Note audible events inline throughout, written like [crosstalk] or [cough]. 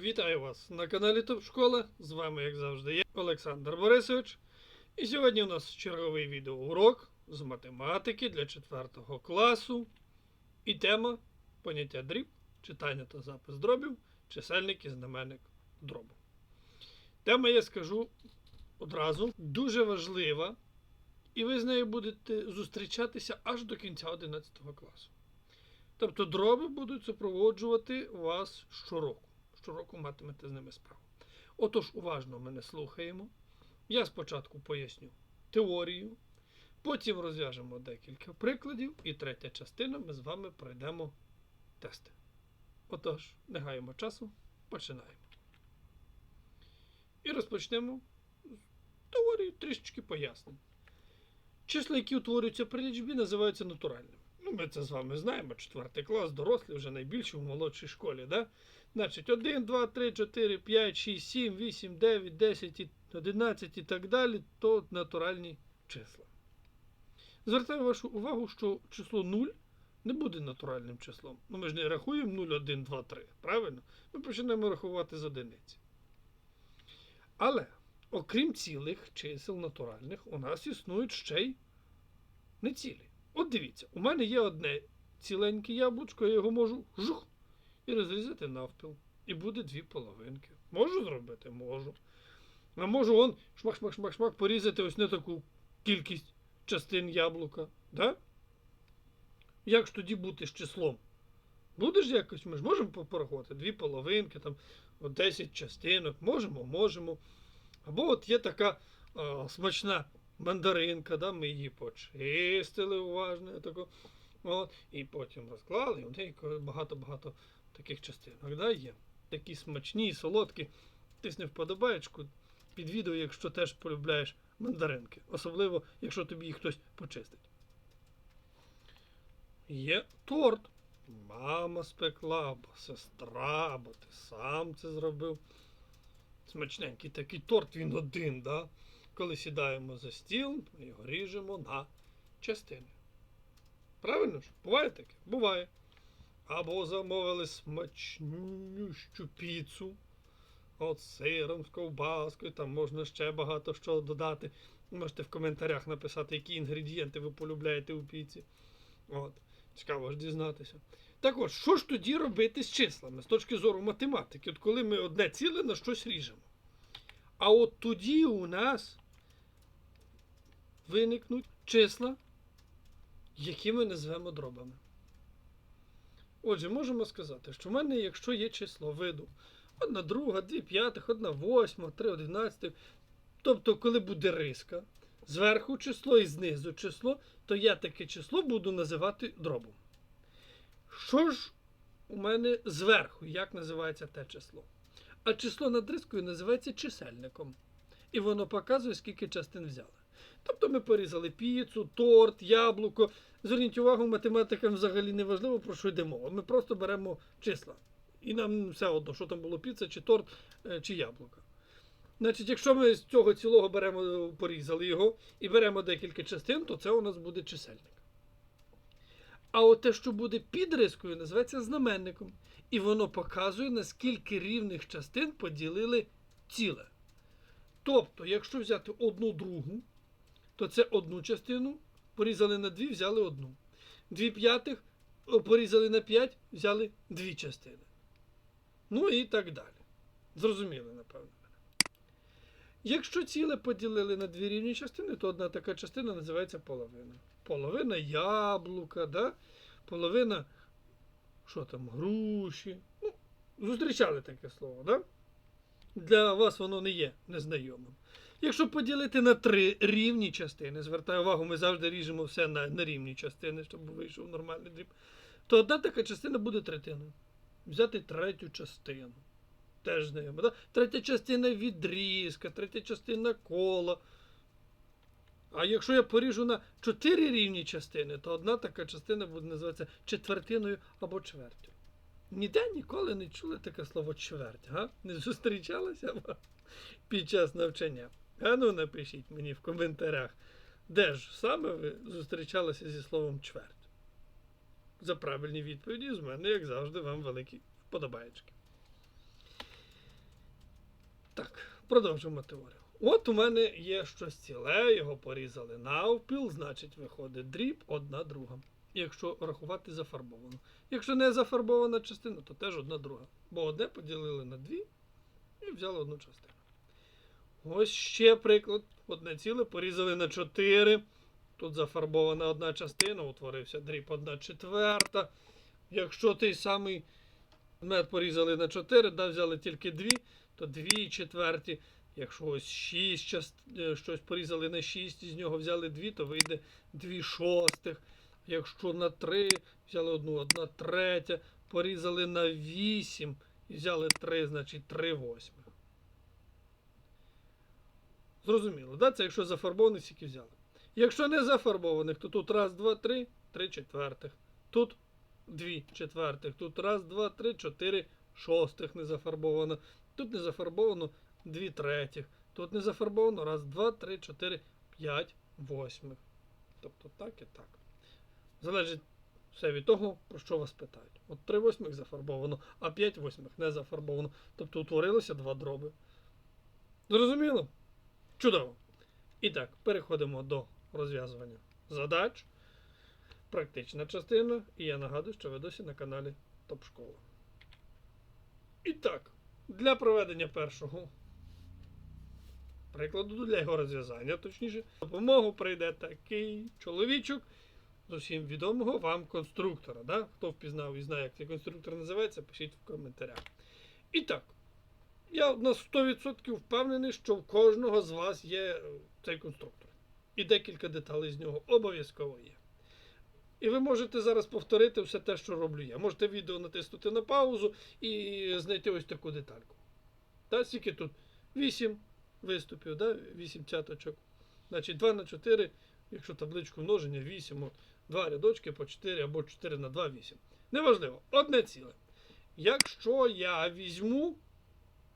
Вітаю вас на каналі Топ Школа. З вами, як завжди, я Олександр Борисович. І сьогодні у нас черговий відеоурок з математики для 4 класу. І тема поняття дріб, читання та запис дробів, чисельник і знаменник дробу. Тема, я скажу одразу, дуже важлива, і ви з нею будете зустрічатися аж до кінця 11 класу. Тобто дроби будуть супроводжувати вас щороку. Щороку матимете з ними справу. Отож, уважно мене слухаємо. Я спочатку поясню теорію, потім розв'яжемо декілька прикладів, і третя частина ми з вами пройдемо тести. Отож, не гаємо часу, починаємо. І розпочнемо з теорії трішечки пояснень. Числа, які утворюються при лічбі, називаються натуральними. Ну, ми це з вами знаємо. Четвертий клас, дорослі вже найбільші в молодшій школі. Да? Значить, 1, 2, 3, 4, 5, 6, 7, 8, 9, 10, 11 і так далі, то натуральні числа. Звертаю вашу увагу, що число 0 не буде натуральним числом. Ну, ми ж не рахуємо 0, 1, 2, 3, правильно? Ми починаємо рахувати з одиниці. Але, окрім цілих чисел натуральних, у нас існують ще й нецілі. От дивіться, у мене є одне ціленьке яблучко, я його можу жух і розрізати навпіл. І буде дві половинки. Можу зробити? Можу. А можу он шмак-шмак-шмак-шмак порізати ось не таку кількість частин яблука. Да? Як ж тоді бути з числом? Буде ж якось, ми ж можемо порахувати дві половинки, там, 10 частинок, можемо, можемо. Або от є така а, смачна мандаринка, да, ми її почистили уважно, тако, от, і потім розклали, і неї багато-багато таких частинок. Да, є. Такі смачні, солодкі. Тисни вподобаєчку під відео, якщо теж полюбляєш мандаринки. Особливо, якщо тобі їх хтось почистить. Є торт. Мама спекла, або сестра, або ти сам це зробив. Смачненький такий торт, він один, да? Коли сідаємо за стіл, його ріжемо на частини. Правильно ж? Буває таке? Буває. Або замовили смачнющу піцу. От сиром, з ковбаскою, там можна ще багато що додати. Можете в коментарях написати, які інгредієнти ви полюбляєте у піці. От. Цікаво ж дізнатися. Так от, що ж тоді робити з числами з точки зору математики, от коли ми одне ціле на щось ріжемо? А от тоді у нас виникнуть числа, які ми назвемо дробами. Отже, можемо сказати, що в мене, якщо є число виду, одна друга, дві п'ятих, одна восьма, три одинадцятих, тобто, коли буде риска, зверху число і знизу число, то я таке число буду називати дробом. Що ж у мене зверху, як називається те число? А число над рискою називається чисельником. І воно показує, скільки частин взяли. Тобто ми порізали піцу, торт, яблуко. Зверніть увагу, математикам взагалі не важливо, про що йде мова. Ми просто беремо числа. І нам все одно, що там було піца, чи торт, е, чи яблуко. Значить, якщо ми з цього цілого беремо, порізали його і беремо декілька частин, то це у нас буде чисельник. А от те, що буде під рискою, називається знаменником. І воно показує, наскільки рівних частин поділили ціле. Тобто, якщо взяти одну другу, то це одну частину, порізали на дві, взяли одну. Дві п'ятих порізали на п'ять, взяли дві частини. Ну і так далі. Зрозуміли, напевно. Якщо ціле поділили на дві рівні частини, то одна така частина називається половина. Половина яблука, да? половина що там, груші. Ну, зустрічали таке слово, да? Для вас воно не є незнайомим. Якщо поділити на три рівні частини, звертаю увагу, ми завжди ріжемо все на, на рівні частини, щоб вийшов нормальний дріб, то одна така частина буде третина. Взяти третю частину. Теж знаємо. Да? Третя частина відрізка, третя частина кола. А якщо я поріжу на чотири рівні частини, то одна така частина буде називатися четвертиною або чвертю. Ніде ніколи не чули таке слово чверть, га? Не зустрічалося вам під час навчання? А ну напишіть мені в коментарях, де ж саме ви зустрічалися зі словом чверть. За правильні відповіді з мене, як завжди, вам великі вподобаєчки. Так, Продовжимо теорію. От у мене є щось ціле, його порізали навпіл, значить виходить дріб одна друга. Якщо рахувати зафарбовану. Якщо не зафарбована частина, то теж одна друга. Бо одне поділили на дві і взяли одну частину. Ось ще приклад. Одне ціле порізали на 4. Тут зафарбована одна частина, утворився дріб одна четверта. Якщо той самий мед порізали на 4, да, взяли тільки 2, то 2 четверті. Якщо ось 6 част... е, щось порізали на 6, і з нього взяли 2, то вийде 2 шостих. Якщо на 3 взяли одну, одна третя, порізали на 8 і взяли 3, значить 3 восьмих. Зрозуміло, да? Це якщо зафарбованих стільки взяли. Якщо не зафарбованих, то тут раз, два, три, три четвертих. Тут дві четвертих. Тут раз, два, три, чотири шостих не зафарбовано. Тут не зафарбовано дві третіх. Тут не зафарбовано раз, два, три, чотири, п'ять восьмих. Тобто так і так. Залежить все від того, про що вас питають. От 3 восьмих зафарбовано, а 5 восьмих не зафарбовано. Тобто утворилося два дроби. Зрозуміло? Чудово. І так, переходимо до розв'язування задач. Практична частина. І я нагадую, що ви досі на каналі Топ Школа. І так, для проведення першого прикладу, для його розв'язання, точніше, допомогу прийде такий чоловічок з усім відомого вам конструктора. Да? Хто впізнав і знає, як цей конструктор називається, пишіть в коментарях. І так, я на 100% впевнений, що в кожного з вас є е, цей конструктор. І декілька деталей з нього обов'язково є. І ви можете зараз повторити все те, що роблю я. Можете відео натиснути на паузу і знайти ось таку детальку. Та, скільки тут 8 виступів, да? 8 цяточок. Значить 2 на 4, якщо табличку множення, 8, от, 2 рядочки по 4 або 4 на 2, 8. Неважливо, одне ціле. Якщо я візьму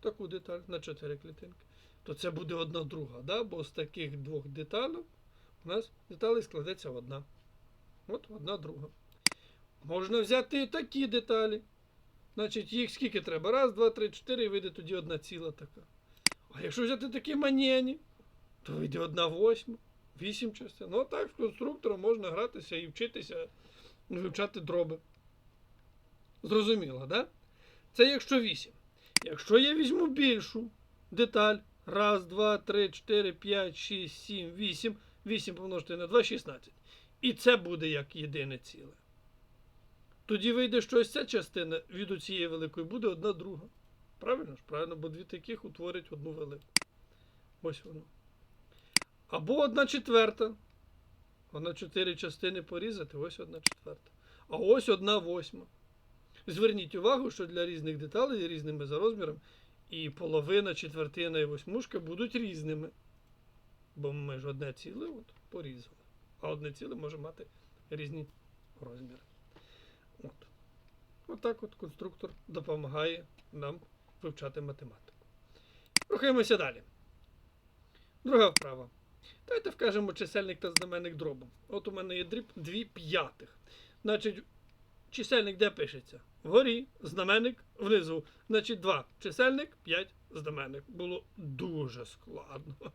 таку деталь на 4 клітинки, то це буде одна друга, да? бо з таких двох деталей у нас деталей складеться одна. От одна друга. Можна взяти і такі деталі. Значить, їх скільки треба? Раз, два, три, чотири, і вийде тоді одна ціла така. А якщо взяти такі манєні, то вийде одна восьма, вісім частин. Ну так, з конструктором можна гратися і вчитися вивчати дроби. Зрозуміло, да? Це якщо 8. Якщо я візьму більшу деталь, раз, два, три, чотири, п'ять, шість, сім, вісім, 8 помножити на 2, 16. І це буде як єдине ціле. Тоді вийде, що ось ця частина від цієї великої буде одна друга. Правильно ж? Правильно, бо дві таких утворять одну велику. Ось воно. Або одна четверта. А на чотири частини порізати, ось одна четверта. А ось одна восьма. Зверніть увагу, що для різних деталей різними за розміром і половина, четвертина і восьмушка будуть різними. Бо ми ж одне ціле от, порізали. А одне ціле може мати різні розміри. От. Отак от конструктор допомагає нам вивчати математику. Рухаємося далі. Друга вправа. Давайте вкажемо чисельник та знаменник дробом. От у мене є дріб 2 п'ятих. Значить, чисельник де пишеться? Вгорі, знаменник внизу. Значить, 2 чисельник, 5 знаменник. Було дуже складно. [laughs]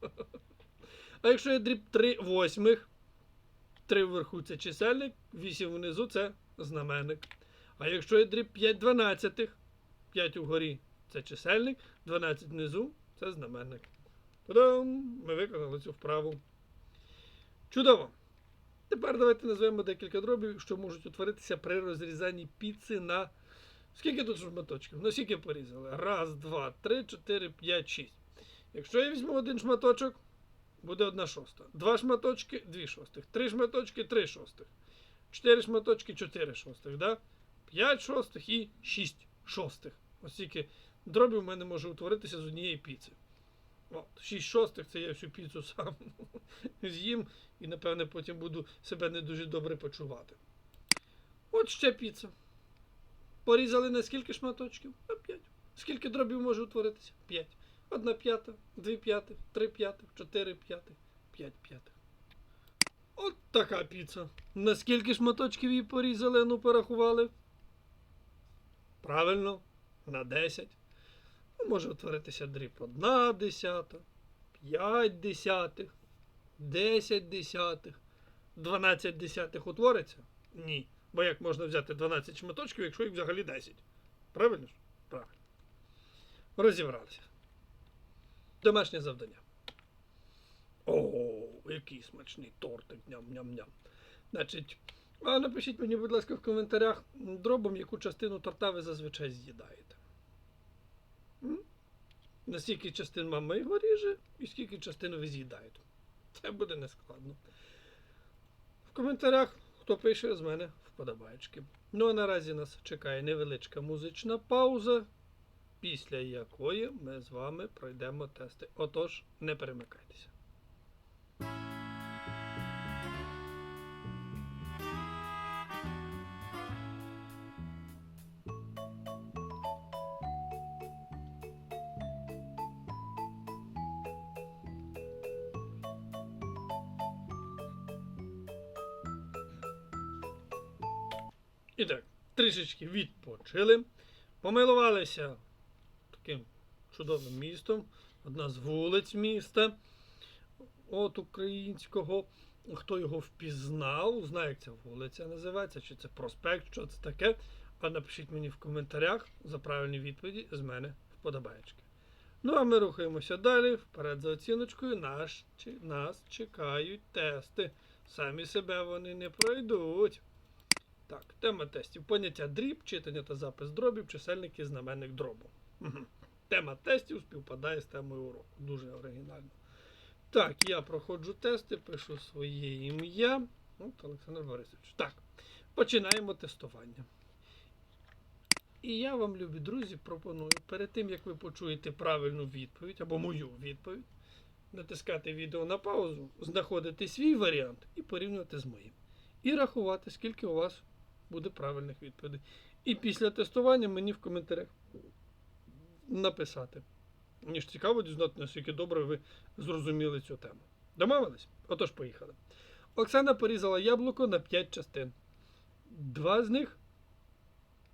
А якщо є дріб 3 восьмих, 3 вверху це чисельник, 8 внизу це знаменник. А якщо є дріб 5 дванадцятих, 5 угорі це чисельник, 12 внизу це знаменник. Та-дам! Ми виконали цю вправу. Чудово! Тепер давайте назвемо декілька дробів, що можуть утворитися при розрізанні піци на. Скільки тут шматочків? На скільки порізали? Раз, два, три, чотири, п'ять, шість. Якщо я візьму один шматочок, буде одна шоста. Два шматочки, дві шостих. Три шматочки, три шостих. Чотири шматочки, чотири шостих. Да? П'ять шостих і шість шостих. Ось стільки дробів в мене може утворитися з однієї піци. От, 6 шостих це я всю піцу сам [laughs] з'їм і, напевне, потім буду себе не дуже добре почувати. От ще піца. Порізали на скільки шматочків? На 5. Скільки дробів може утворитися? 5. Одна п'ята, дві п'ятих, три п'ятих, чотири п'ятих, п'ять п'ятих. От така піца. На скільки шматочків її порізали, ну порахували? Правильно, на 10. Може утворитися дріб 1 десята, 5 десятих, 10 десятих, 12 десятих утвориться? Ні. Бо як можна взяти 12 шматочків, якщо їх взагалі 10? Правильно ж? Правильно. Розібралися. Домашнє завдання. О, який смачний тортик, ням-ням-ням. Значить, а напишіть мені, будь ласка, в коментарях дробом, яку частину торта ви зазвичай з'їдаєте. На скільки частин мама його ріже, і скільки частин ви з'їдаєте. Це буде нескладно. В коментарях, хто пише, з мене вподобаєчки. Ну а наразі нас чекає невеличка музична пауза, після якої ми з вами пройдемо тести. Отож, не перемикайтеся. Трішечки відпочили, помилувалися таким чудовим містом, одна з вулиць міста от українського. Хто його впізнав, знає, як ця вулиця називається, чи це проспект, що це таке. А напишіть мені в коментарях за правильні відповіді з мене вподобаєчки. Ну а ми рухаємося далі. Вперед за оціночкою. Нас, нас чекають тести. Самі себе вони не пройдуть. Так, тема тестів. Поняття дріб, читання та запис дробів, чисельник знаменник дробу. Тема тестів співпадає з темою уроку. Дуже оригінально. Так, я проходжу тести, пишу своє ім'я. От Олександр Борисович. Так, починаємо тестування. І я вам, любі друзі, пропоную перед тим, як ви почуєте правильну відповідь або мою відповідь, натискати відео на паузу, знаходити свій варіант і порівнювати з моїм. І рахувати, скільки у вас буде правильних відповідей. І після тестування мені в коментарях написати. Мені ж цікаво дізнати, наскільки добре ви зрозуміли цю тему. Домовились? Отож, поїхали. Оксана порізала яблуко на 5 частин. Два з них,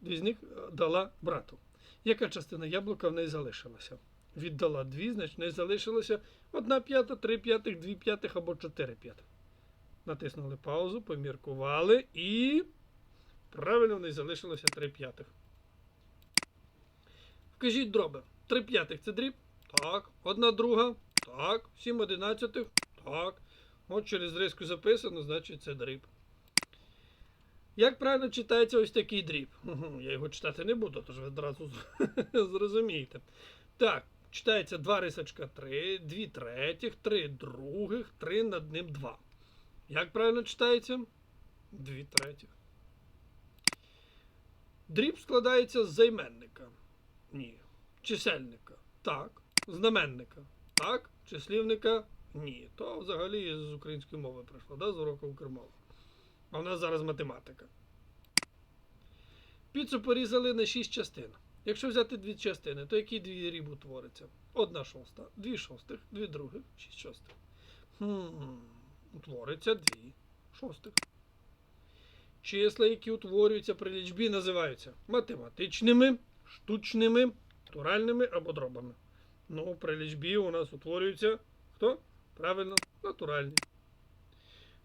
дві з них е, дала брату. Яка частина яблука в неї залишилася? Віддала дві, значить, в неї залишилося одна п'ята, три п'ятих, дві п'ятих або чотири п'ятих. Натиснули паузу, поміркували і. Правильно, в неї залишилося 3 п'ятих. Вкажіть дроби. 3 п'ятих це дріб? Так. Одна друга? Так. 7 одинадцятих? Так. От через риску записано, значить це дріб. Як правильно читається ось такий дріб? Я його читати не буду, тож ви одразу [laughs] зрозумієте. Так, читається 2 рисочка 3, 2 третіх, 3 других, 3 над ним 2. Як правильно читається? 2 третіх. Дріб складається з займенника. Ні. Чисельника. Так. Знаменника. Так. Числівника. Ні. То взагалі з української мови прийшло, да? з уроку укрмови. А в нас зараз математика. Піцу порізали на 6 частин. Якщо взяти дві частини, то який дві ріб утвориться? Одна шоста, дві шостих, дві других, шість шостих. Хм, утвориться дві шостих. Числа, які утворюються при лічбі, називаються математичними, штучними, натуральними або дробами. Ну, при лічбі у нас утворюється хто? Правильно, натуральні.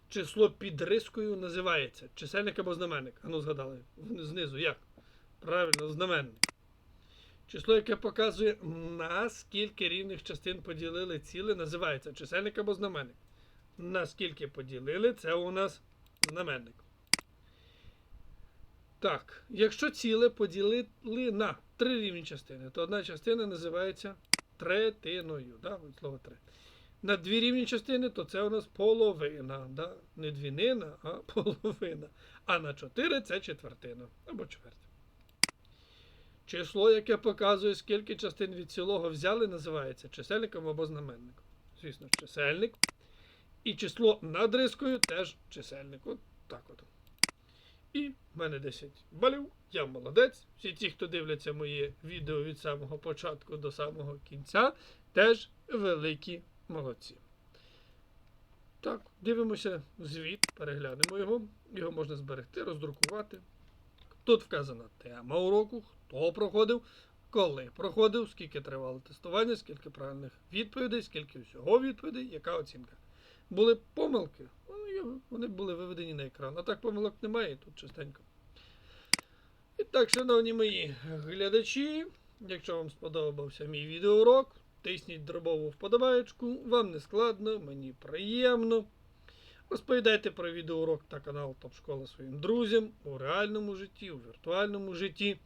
Число під рискою називається чисельник або знаменник. Ану згадали. Знизу як? Правильно, знаменник. Число, яке показує, на скільки рівних частин поділили ціле, називається чисельник або знаменник. На скільки поділили, це у нас знаменник. Так, якщо ціле поділили на три рівні частини, то одна частина називається третиною. Да? Слово три. На дві рівні частини, то це у нас половина. Да? Не двінина, а [laughs] половина. А на чотири це четвертина або чверть. Число, яке показує, скільки частин від цілого взяли, називається чисельником або знаменником. Звісно, чисельник. І число над рискою теж чисельник. От так от. І в мене 10 балів. Я молодець. Всі ті, хто дивляться моє відео від самого початку до самого кінця, теж великі молодці. Так, дивимося звіт, переглянемо його. Його можна зберегти, роздрукувати. Тут вказана тема уроку, хто проходив коли проходив, скільки тривало тестування, скільки правильних відповідей, скільки всього відповідей, яка оцінка. Були помилки, вони були виведені на екран. А так помилок немає, тут частенько. І так, шановні мої глядачі, якщо вам сподобався мій відеоурок, тисніть дробову вподобаєчку, вам не складно, мені приємно. Розповідайте про відеоурок та канал Топ Школа своїм друзям у реальному житті, у віртуальному житті.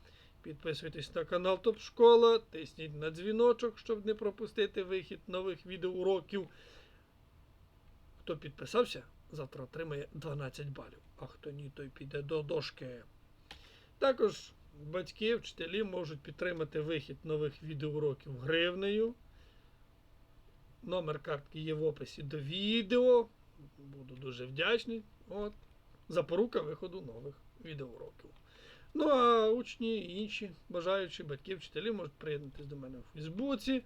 Підписуйтесь на канал Топ Школа, тисніть на дзвіночок, щоб не пропустити вихід нових відеоуроків. Хто підписався, завтра отримає 12 балів, а хто ні, той піде до дошки. Також батьки, вчителі можуть підтримати вихід нових відеоуроків гривнею. Номер картки є в описі до відео. Буду дуже вдячний. От. Запорука виходу нових відеоуроків. Ну а учні і інші бажаючі батьки, вчителі можуть приєднатися до мене у Фейсбуці,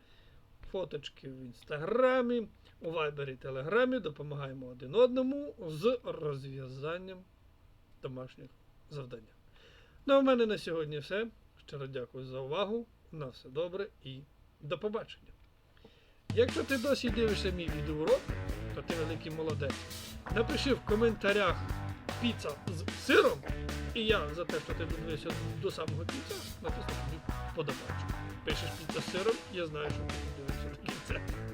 фоточки в інстаграмі, у Вайбері, Телеграмі. Допомагаємо один одному з розв'язанням домашніх завдань. Ну а в мене на сьогодні все. Щиро дякую за увагу. На все добре і до побачення. Якщо ти досі дивишся мій відеоурок, то ти великий молодець. Напиши в коментарях піца з сиром, і я за те, що ти додивився до самого кінця, натисну тобі подобачку. Пишеш піца з сиром, я знаю, що ти дивишся до кінця.